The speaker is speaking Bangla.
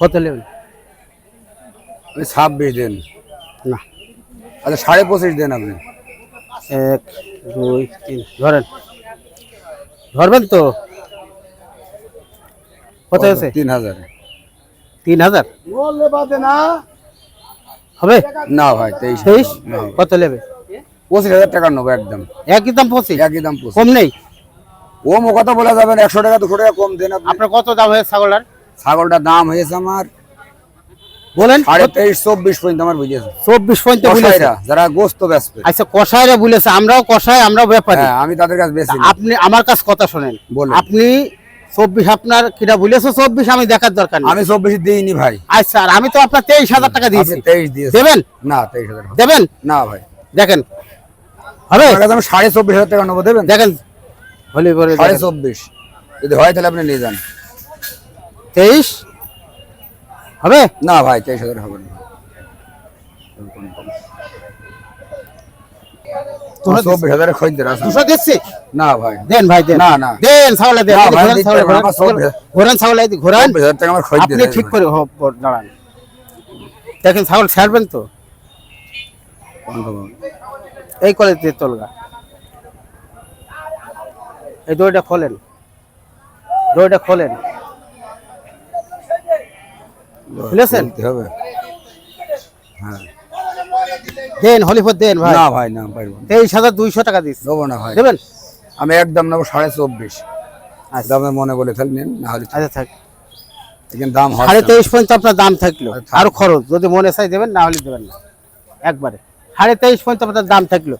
কত নেবেন? ছাব্বিশ দেন। না। আচ্ছা সাড়ে পঁচিশ দেন আপনি। এক দুই তিন ধরেন। ধরবেন তো? কত হয়েছে? তিন হাজার। তিন হাজার? হবে? না ভাই তেইশ তেইশ? কত নেবে? পঁচিশ হাজার টাকা নেব একদম। একই দাম পঁচিশ? একই দাম কম নেই? ও কথা বলা যাবে না একশো টাকা দুশো টাকা কম দেন আপনার কত দাম হয়েছে ছাগলার ছাগলটার দাম হয়েছে আমার বলেন। সাড়ে তেইশ চব্বিশ পর্যন্ত আমার বুঝেছে। চব্বিশ পর্যন্ত কসাইরা যারা গোস্ত আচ্ছা কষাইরা বলেছে আমরাও কষাই আমরাও ব্যাপারী। হ্যাঁ আমি তাদের কাছে বেশি আপনি আমার কাছে কথা শোনেন। বলুন। আপনি চব্বিশ আপনার কিটা বলেছে চব্বিশ আমি দেখার দরকার আমি চব্বিশ দিইনি ভাই। আচ্ছা আর আমি তো আপনার তেইশ হাজার টাকা দিয়েছি। তেইশ দিয়েছেন দেবেন? না তেইশ হাজার। দেবেন? না ভাই। দেখেন। হবে আমি সাড়ে চব্বিশ হাজার টাকা নেব দেবেন? দেখেন। হলে পরে সাড়ে চব্বিশ। যদি হয় তাহলে আপনি নিয়ে যান। তেইশ? হবে? না ভাই তেইশ হাজার হবে না। চব্বিশ হাজারের খরিদ্দার আছে দুশো দিচ্ছি? না ভাই। দেন ভাই দেন। না, না। দেন ছাগলে দেন। না, এই যে ভাই, ঘোরান ছাগলে ঘোরান, আমার সব ভে- ঘোরান ছাগলে এই যে ঘোরান। চব্বিশ হাজার টাকা আমার খরিদ্দার আপনি ঠিক করে দাঁড়ান। দেখেন ছাগল ছাড়বেন তো? এই কলেজে তলগা। এই দইটা খোলেন। দইটা খোলেন। খুলেছেন বলতে হবে। হ্যাঁ। দেন হলিফর দেন ভাই। না ভাই না পারব। তেইশ হাজার দুইশো টাকা দিচ্ছি দেবো না ভাই। দেবেন? আমি একদম নেব সাড়ে চব্বিশ। দামে মনে বলে ফেল নিন না হলে আচ্ছা থাক। এখানে দাম হয় সাড়ে তেইশ পর্যন্ত আপনার দাম থাকল। আচ্ছা। আর খরচ যদি মনে চাই দেবেন না হলে দেবেন না। একবারে। সাড়ে তেইশ পর্যন্ত আপনার দাম থাকল।